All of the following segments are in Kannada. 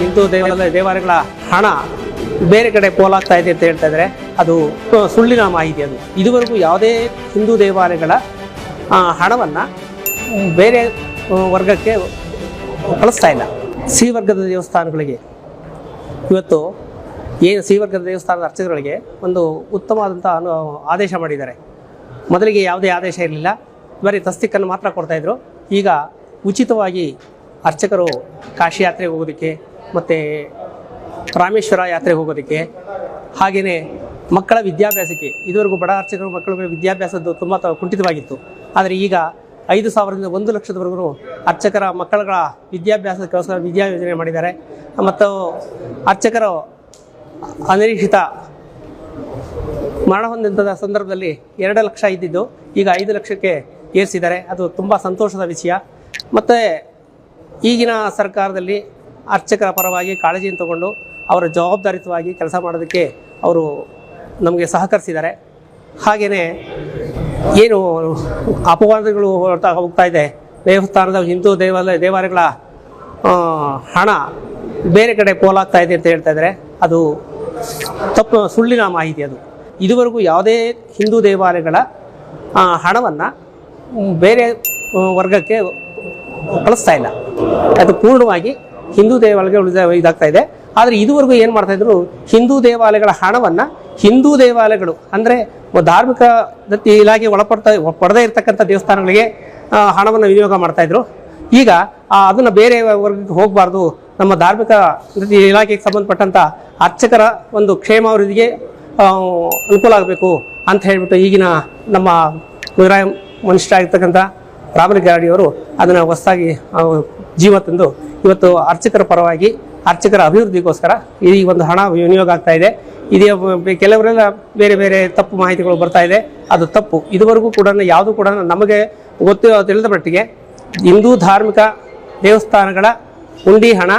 ಹಿಂದೂ ದೇವಾಲಯ, ದೇವಾಲಯಗಳ ಹಣ ಬೇರೆ ಕಡೆ ಪೋಲಾಗ್ತಾ ಇದೆ ಅಂತ ಹೇಳ್ತಾ ಇದ್ದಾರೆ ಅದು ಸುಳ್ಳಿನ ಮಾಹಿತಿ ಅದು. ಇದುವರೆಗೂ ಯಾವುದೇ ಹಿಂದೂ ದೇವಾಲಯಗಳ ಹಣವನ್ನು ಹಣವನ್ನ ಬೇರೆ ವರ್ಗಕ್ಕೆ ಕಳಿಸ್ತಾ ಇಲ್ಲ. ಸಿ ವರ್ಗದ ದೇವಸ್ಥಾನಗಳಿಗೆ. ಇವತ್ತು ಏನು ಸಿ ವರ್ಗದ ದೇವಸ್ಥಾನದ ಅರ್ಚಕರುಗಳಿಗೆ ಒಂದು ಉತ್ತಮವಾದಂಥ ಅನು, ಆದೇಶ ಮಾಡಿದ್ದಾರೆ. ಮೊದಲಿಗೆ ಯಾವುದೇ ಆದೇಶ ಇರಲಿಲ್ಲ. ಬರೀ ತಸ್ತಿಕ್ಕನ್ನು ಮಾತ್ರ ಕೊಡ್ತಾಯಿದ್ರು ಈಗ ಉಚಿತವಾಗಿ ಅರ್ಚಕರು ಕಾಶಿ ಯಾತ್ರೆಗೆ ಹೋಗೋದಕ್ಕೆ ಮತ್ತು ರಾಮೇಶ್ವರ ಯಾತ್ರೆಗೆ ಹೋಗೋದಕ್ಕೆ. ಹಾಗೆಯೇ ಮಕ್ಕಳ ವಿದ್ಯಾಭ್ಯಾಸಕ್ಕೆ, ಇದುವರೆಗೂ ಬಡ ಅರ್ಚಕರು ಮಕ್ಕಳ ವಿದ್ಯಾಭ್ಯಾಸದ್ದು ತುಂಬ ಕುಂಠಿತವಾಗಿತ್ತು. ಆದರೆ ಈಗ ಐದು ಸಾವಿರದಿಂದ ಒಂದು ಲಕ್ಷದವರೆಗೂ ಅರ್ಚಕರ ಮಕ್ಕಳ ವಿದ್ಯಾಭ್ಯಾಸಕ್ಕೋಸ್ಕರ ವಿದ್ಯಾ ಯೋಜನೆ ಮಾಡಿದ್ದಾರೆ. ಮತ್ತು ಅರ್ಚಕರು ಅನಿರೀಕ್ಷಿತ ಮರಣ ಹೊಂದಿದ್ದ ಸಂದರ್ಭದಲ್ಲಿ ಎರಡು ಲಕ್ಷ ಇದ್ದಿದ್ದು, ಈಗ ಐದು ಲಕ್ಷಕ್ಕೆ ಏರಿಸಿದ್ದಾರೆ. ಅದು ತುಂಬ ಸಂತೋಷದ ವಿಷಯ. ಮತ್ತು ಈಗಿನ ಸರ್ಕಾರದಲ್ಲಿ ಅರ್ಚಕರ ಪರವಾಗಿ ಕಾಳಜಿಯನ್ನು ತಗೊಂಡು ಅವರ ಜವಾಬ್ದಾರಿತವಾಗಿ ಕೆಲಸ ಮಾಡೋದಕ್ಕೆ ಅವರು ನಮಗೆ ಸಹಕರಿಸಿದ್ದಾರೆ. ಹಾಗೆಯೇ ಏನು ಅಪವಾದಗಳು ಹೊರತಾ ಹೋಗ್ತಾ ಇದೆ. ದೇವಸ್ಥಾನದ ಹಿಂದೂ ದೇವಾಲಯ ದೇವಾಲಯಗಳ ಹಣ ಬೇರೆ ಕಡೆ ಪೋಲಾಗ್ತಾ ಇದೆ ಅಂತ ಹೇಳ್ತಾ ಇದ್ದಾರೆ. ಅದು ತಪ್ಪು, ಸುಳ್ಳಿನ ಮಾಹಿತಿ ಅದು. ಇದುವರೆಗೂ ಯಾವುದೇ ಹಿಂದೂ ದೇವಾಲಯಗಳ ಹಣವನ್ನು ಹಣವನ್ನ ಬೇರೆ ವರ್ಗಕ್ಕೆ ಕಳಿಸ್ತಾ ಇಲ್ಲ. ಅದು ಪೂರ್ಣವಾಗಿ ಹಿಂದೂ ದೇವಾಲಯಗಳು ಉಳಿದ ಇದಾಗ್ತಾ ಇದೆ. ಆದರೆ ಇದುವರೆಗೂ ಏನು ಮಾಡ್ತಾ ಇದ್ರು? ಹಿಂದೂ ದೇವಾಲಯಗಳ ಹಣವನ್ನು ಹಿಂದೂ ದೇವಾಲಯಗಳು ಅಂದರೆ ಧಾರ್ಮಿಕ ದತ್ತಿ ಇಲಾಖೆ ಒಳಪಡ್ತಾ ಪಡೆದೇ ಇರತಕ್ಕಂಥ ದೇವಸ್ಥಾನಗಳಿಗೆ ಹಣವನ್ನು ವಿನಿಯೋಗ ಮಾಡ್ತಾಯಿದ್ರು ಈಗ ಅದನ್ನು ಬೇರೆ ವರ್ಗಕ್ಕೆ ಹೋಗಬಾರ್ದು. ನಮ್ಮ ಧಾರ್ಮಿಕ ದತ್ತಿ ಇಲಾಖೆಗೆ ಸಂಬಂಧಪಟ್ಟಂಥ ಅರ್ಚಕರ ಒಂದು ಕ್ಷೇಮಾಭಿವೃದ್ಧಿಗೆ ಆ, ಅನುಕೂಲ ಆಗಬೇಕು ಅಂತ ಹೇಳಿಬಿಟ್ಟು ಈಗಿನ ನಮ್ಮ ಮುಜರಾಯ ಮನುಷ್ಯರಾಗಿರ್ತಕ್ಕಂಥ ರಾಮಲಿಂಗಾರೆಡ್ಡಿಯವರು ಅದನ್ನು ಹೊಸದಾಗಿ ಜೀವ ತಂದು ಇವತ್ತು ಅರ್ಚಕರ ಪರವಾಗಿ, ಅರ್ಚಕರ ಅಭಿವೃದ್ಧಿಗೋಸ್ಕರ ಈ ಒಂದು ಹಣ ವಿನಿಯೋಗ ಆಗ್ತಾ ಇದೆ. ಇದೇ ಕೆಲವರೆಲ್ಲ ಬೇರೆ ಬೇರೆ ತಪ್ಪು ಮಾಹಿತಿಗಳು ಬರ್ತಾ ಇದೆ. ಅದು ತಪ್ಪು. ಇದುವರೆಗೂ ಕೂಡ ಯಾವುದು ಕೂಡ ನಮಗೆ ಗೊತ್ತು ತಿಳಿದ ಮಟ್ಟಿಗೆ ಹಿಂದೂ ಧಾರ್ಮಿಕ ದೇವಸ್ಥಾನಗಳ ಹುಂಡಿ ಹಣ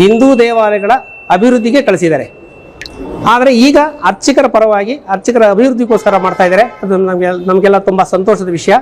ಹಿಂದೂ ದೇವಾಲಯಗಳ ಅಭಿವೃದ್ಧಿಗೆ ಕಳಿಸಿದ್ದಾರೆ. ಆದರೆ ಈಗ ಅರ್ಚಕರ ಪರವಾಗಿ, ಅರ್ಚಕರ ಅಭಿವೃದ್ಧಿಗೋಸ್ಕರ ಮಾಡ್ತಾ ಇದ್ದಾರೆ. ಅದು ನಮಗೆ, ನಮಗೆಲ್ಲ ತುಂಬ ಸಂತೋಷದ ವಿಷಯ.